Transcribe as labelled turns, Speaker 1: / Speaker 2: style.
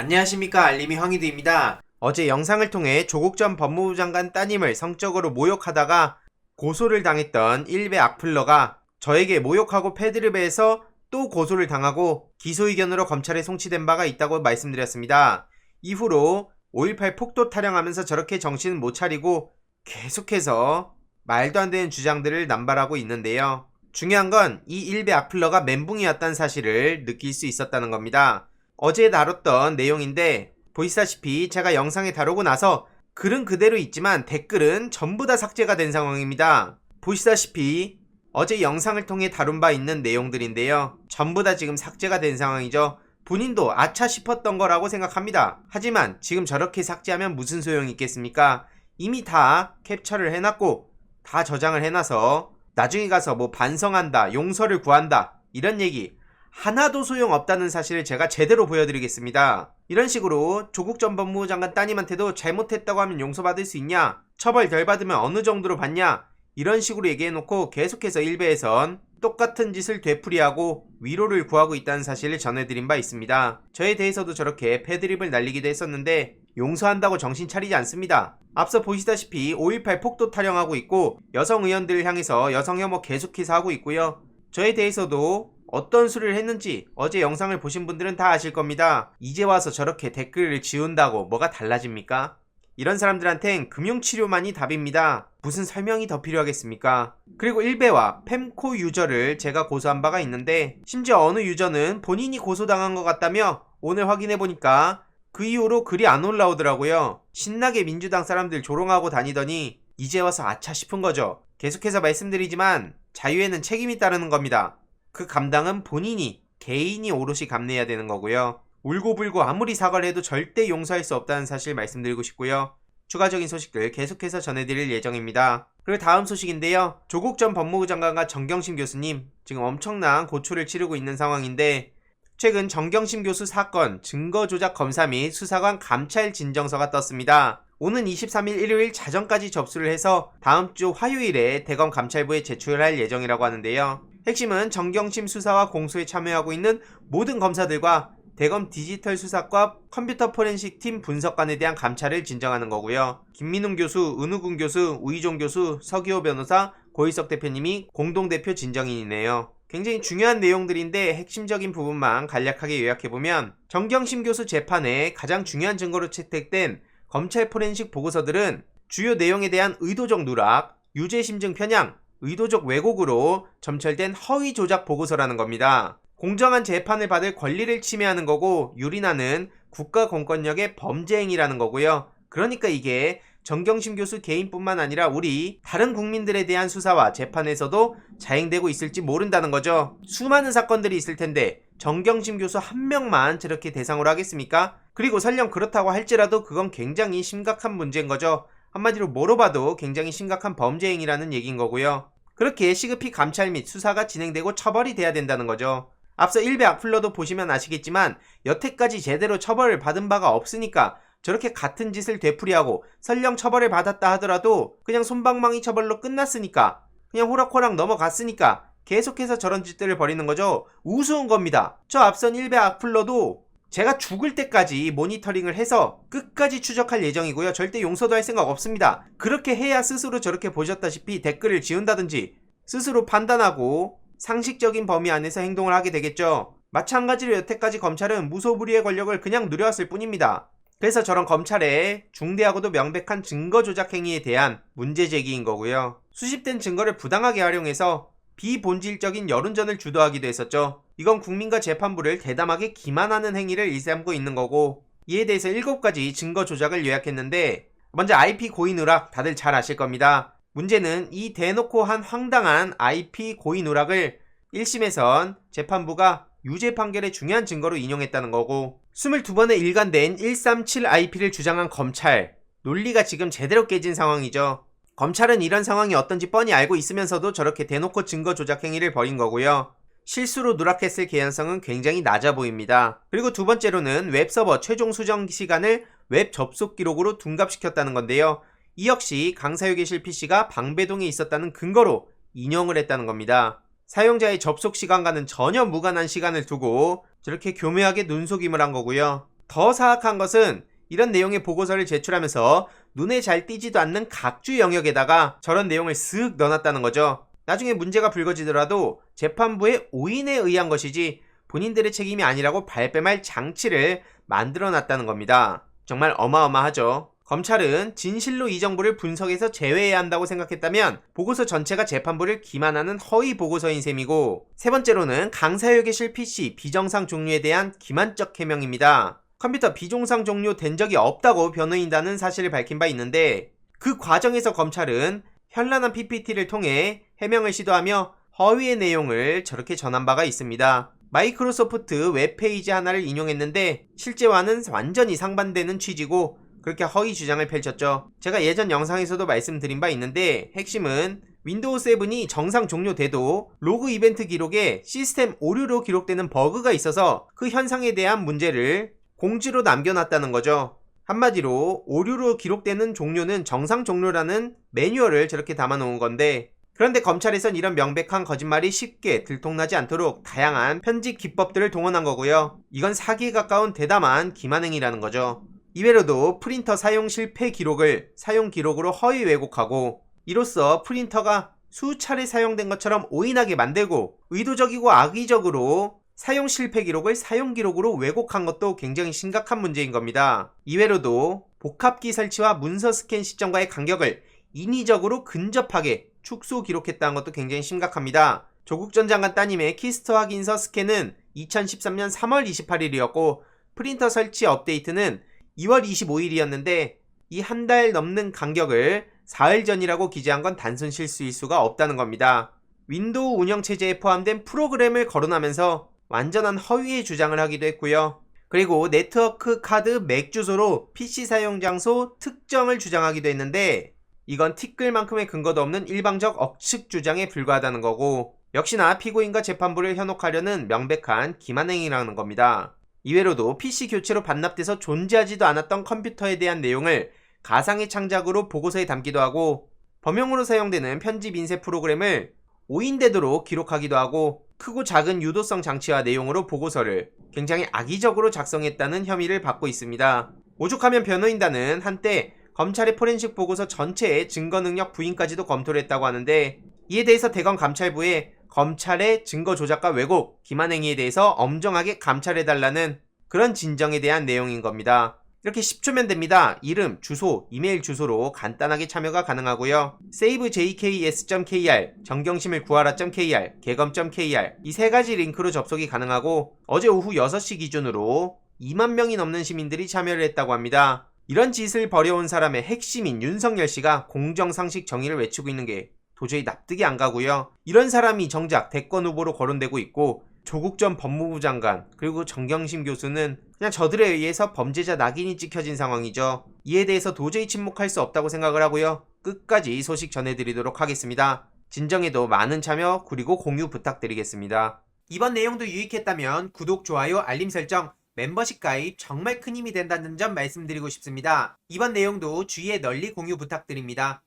Speaker 1: 안녕하십니까 알림이 황희두입니다. 어제 영상을 통해 조국 전 법무부 장관 따님을 성적으로 모욕하다가 고소를 당했던 일베 악플러가 저에게 모욕하고 패드립에서 또 고소를 당하고 기소 의견으로 검찰에 송치된 바가 있다고 말씀드렸습니다. 이후로 5.18 폭도 타령하면서 저렇게 정신을 못 차리고 계속해서 말도 안 되는 주장들을 남발하고 있는데요. 중요한 건 이 일베 악플러가 멘붕이었다는 사실을 느낄 수 있었다는 겁니다. 어제 다뤘던 내용인데 보시다시피 제가 영상에 다루고 나서 글은 그대로 있지만 댓글은 전부 다 삭제가 된 상황입니다. 보시다시피 어제 영상을 통해 다룬 바 있는 내용들인데요. 전부 다 지금 삭제가 된 상황이죠. 본인도 아차 싶었던 거라고 생각합니다. 하지만 지금 저렇게 삭제하면 무슨 소용이 있겠습니까? 이미 다 캡처를 해놨고 다 저장을 해놔서 나중에 가서 뭐 반성한다, 용서를 구한다 이런 얘기 하나도 소용없다는 사실을 제가 제대로 보여드리겠습니다. 이런 식으로 조국 전 법무부 장관 따님한테도 잘못했다고 하면 용서받을 수 있냐? 처벌 덜 받으면 어느 정도로 받냐? 이런 식으로 얘기해놓고 계속해서 일베에선 똑같은 짓을 되풀이하고 위로를 구하고 있다는 사실을 전해드린 바 있습니다. 저에 대해서도 저렇게 패드립을 날리기도 했었는데 용서한다고 정신 차리지 않습니다. 앞서 보시다시피 5.18 폭도 타령하고 있고 여성 의원들을 향해서 여성 혐오 계속해서 하고 있고요. 저에 대해서도 어떤 수를 했는지 어제 영상을 보신 분들은 다 아실 겁니다. 이제 와서 저렇게 댓글을 지운다고 뭐가 달라집니까? 이런 사람들한텐 금융치료만이 답입니다. 무슨 설명이 더 필요하겠습니까? 그리고 일베와 fem코 유저를 제가 고소한 바가 있는데 심지어 어느 유저는 본인이 고소당한 것 같다며 오늘 확인해보니까 그 이후로 글이 안 올라오더라고요. 신나게 민주당 사람들 조롱하고 다니더니 이제 와서 아차 싶은 거죠. 계속해서 말씀드리지만 자유에는 책임이 따르는 겁니다. 그 감당은 본인이 개인이 오롯이 감내해야 되는 거고요. 울고불고 아무리 사과를 해도 절대 용서할 수 없다는 사실 말씀드리고 싶고요. 추가적인 소식들 계속해서 전해드릴 예정입니다. 그리고 다음 소식인데요. 조국 전 법무부 장관과 정경심 교수님 지금 엄청난 고초를 치르고 있는 상황인데 최근 정경심 교수 사건 증거 조작 검사 및 수사관 감찰 진정서가 떴습니다. 오는 23일 일요일 자정까지 접수를 해서 다음 주 화요일에 대검 감찰부에 제출할 예정이라고 하는데요. 핵심은 정경심 수사와 공소에 참여하고 있는 모든 검사들과 대검 디지털 수사과 컴퓨터 포렌식 팀 분석관에 대한 감찰을 진정하는 거고요. 김민웅 교수, 은우군 교수, 우희종 교수, 서기호 변호사, 고희석 대표님이 공동대표 진정인이네요. 굉장히 중요한 내용들인데 핵심적인 부분만 간략하게 요약해보면 정경심 교수 재판에 가장 중요한 증거로 채택된 검찰 포렌식 보고서들은 주요 내용에 대한 의도적 누락, 유죄 심증 편향, 의도적 왜곡으로 점철된 허위 조작 보고서라는 겁니다. 공정한 재판을 받을 권리를 침해하는 거고 유린하는 국가 공권력의 범죄 행위라는 거고요. 그러니까 이게 정경심 교수 개인뿐만 아니라 우리 다른 국민들에 대한 수사와 재판에서도 자행되고 있을지 모른다는 거죠. 수많은 사건들이 있을 텐데 정경심 교수 한 명만 저렇게 대상으로 하겠습니까? 그리고 설령 그렇다고 할지라도 그건 굉장히 심각한 문제인 거죠. 한마디로 뭐로 봐도 굉장히 심각한 범죄 행위라는 얘기인 거고요. 그렇게 시급히 감찰 및 수사가 진행되고 처벌이 돼야 된다는 거죠. 앞서 일베 악플러도 보시면 아시겠지만 여태까지 제대로 처벌을 받은 바가 없으니까 저렇게 같은 짓을 되풀이하고 설령 처벌을 받았다 하더라도 그냥 손방망이 처벌로 끝났으니까 그냥 호락호락 넘어갔으니까 계속해서 저런 짓들을 벌이는 거죠. 우스운 겁니다. 저 앞선 일베 악플러도 제가 죽을 때까지 모니터링을 해서 끝까지 추적할 예정이고요. 절대 용서도 할 생각 없습니다. 그렇게 해야 스스로 저렇게 보셨다시피 댓글을 지운다든지 스스로 판단하고 상식적인 범위 안에서 행동을 하게 되겠죠. 마찬가지로 여태까지 검찰은 무소불위의 권력을 그냥 누려왔을 뿐입니다. 그래서 저런 검찰의 중대하고도 명백한 증거 조작 행위에 대한 문제 제기인 거고요. 수집된 증거를 부당하게 활용해서 비본질적인 여론전을 주도하기도 했었죠. 이건 국민과 재판부를 대담하게 기만하는 행위를 일삼고 있는 거고 이에 대해서 7가지 증거 조작을 요약했는데 먼저 IP 고의 누락 다들 잘 아실 겁니다. 문제는 이 대놓고 한 황당한 IP 고의 누락을 1심에선 재판부가 유죄 판결의 중요한 증거로 인용했다는 거고 22번에 일관된 137IP를 주장한 검찰 논리가 지금 제대로 깨진 상황이죠. 검찰은 이런 상황이 어떤지 뻔히 알고 있으면서도 저렇게 대놓고 증거 조작 행위를 벌인 거고요. 실수로 누락했을 개연성은 굉장히 낮아 보입니다. 그리고 두 번째로는 웹서버 최종 수정 시간을 웹 접속 기록으로 둔갑시켰다는 건데요. 이 역시 강사유 계실 PC가 방배동에 있었다는 근거로 인용을 했다는 겁니다. 사용자의 접속 시간과는 전혀 무관한 시간을 두고 저렇게 교묘하게 눈속임을 한 거고요. 더 사악한 것은 이런 내용의 보고서를 제출하면서 눈에 잘 띄지도 않는 각주 영역에다가 저런 내용을 쓱 넣어놨다는 거죠. 나중에 문제가 불거지더라도 재판부의 오인에 의한 것이지 본인들의 책임이 아니라고 발뺌할 장치를 만들어 놨다는 겁니다. 정말 어마어마하죠. 검찰은 진실로 이 정보를 분석해서 제외해야 한다고 생각했다면 보고서 전체가 재판부를 기만하는 허위 보고서인 셈이고 세 번째로는 강사역의 실 PC 비정상 종료에 대한 기만적 해명입니다. 컴퓨터 비정상 종료 된 적이 없다고 변호인단은 사실을 밝힌 바 있는데 그 과정에서 검찰은 현란한 PPT를 통해 해명을 시도하며 허위의 내용을 저렇게 전한 바가 있습니다. 마이크로소프트 웹페이지 하나를 인용했는데 실제와는 완전히 상반되는 취지고 그렇게 허위 주장을 펼쳤죠. 제가 예전 영상에서도 말씀드린 바 있는데 핵심은 윈도우 7이 정상 종료돼도 로그 이벤트 기록에 시스템 오류로 기록되는 버그가 있어서 그 현상에 대한 문제를 공지로 남겨놨다는 거죠. 한마디로 오류로 기록되는 종료는 정상 종료라는 매뉴얼을 저렇게 담아놓은 건데 그런데 검찰에선 이런 명백한 거짓말이 쉽게 들통나지 않도록 다양한 편집 기법들을 동원한 거고요. 이건 사기에 가까운 대담한 기만행이라는 거죠. 이외로도 프린터 사용 실패 기록을 사용 기록으로 허위 왜곡하고 이로써 프린터가 수차례 사용된 것처럼 오인하게 만들고 의도적이고 악의적으로 사용 실패 기록을 사용 기록으로 왜곡한 것도 굉장히 심각한 문제인 겁니다. 이외로도 복합기 설치와 문서 스캔 시점과의 간격을 인위적으로 근접하게 축소 기록했다는 것도 굉장히 심각합니다. 조국 전 장관 따님의 키스터 확인서 스캔은 2013년 3월 28일이었고 프린터 설치 업데이트는 2월 25일이었는데 이 한 달 넘는 간격을 사흘 전이라고 기재한 건 단순 실수일 수가 없다는 겁니다. 윈도우 운영체제에 포함된 프로그램을 거론하면서 완전한 허위의 주장을 하기도 했고요. 그리고 네트워크 카드 맥 주소로 PC 사용 장소 특정을 주장하기도 했는데 이건 티끌만큼의 근거도 없는 일방적 억측 주장에 불과하다는 거고 역시나 피고인과 재판부를 현혹하려는 명백한 기만행위라는 겁니다. 이외로도 PC 교체로 반납돼서 존재하지도 않았던 컴퓨터에 대한 내용을 가상의 창작으로 보고서에 담기도 하고 범용으로 사용되는 편집 인쇄 프로그램을 오인되도록 기록하기도 하고 크고 작은 유도성 장치와 내용으로 보고서를 굉장히 악의적으로 작성했다는 혐의를 받고 있습니다. 오죽하면 변호인단은 한때 검찰의 포렌식 보고서 전체의 증거 능력 부인까지도 검토를 했다고 하는데 이에 대해서 대검 감찰부에 검찰의 증거 조작과 왜곡, 기만행위에 대해서 엄정하게 감찰해달라는 그런 진정에 대한 내용인 겁니다. 이렇게 10초면 됩니다. 이름, 주소, 이메일 주소로 간단하게 참여가 가능하고요. savejks.kr, 정경심을 구하라.kr, 개검.kr 이 세 가지 링크로 접속이 가능하고 어제 오후 6시 기준으로 2만 명이 넘는 시민들이 참여를 했다고 합니다. 이런 짓을 벌여온 사람의 핵심인 윤석열 씨가 공정상식 정의를 외치고 있는 게 도저히 납득이 안 가고요. 이런 사람이 정작 대권 후보로 거론되고 있고 조국 전 법무부 장관 그리고 정경심 교수는 그냥 저들에 의해서 범죄자 낙인이 찍혀진 상황이죠. 이에 대해서 도저히 침묵할 수 없다고 생각을 하고요. 끝까지 소식 전해드리도록 하겠습니다. 진정에도 많은 참여 그리고 공유 부탁드리겠습니다. 이번 내용도 유익했다면 구독, 좋아요, 알림 설정, 멤버십 가입 정말 큰 힘이 된다는 점 말씀드리고 싶습니다. 이번 내용도 주위에 널리 공유 부탁드립니다.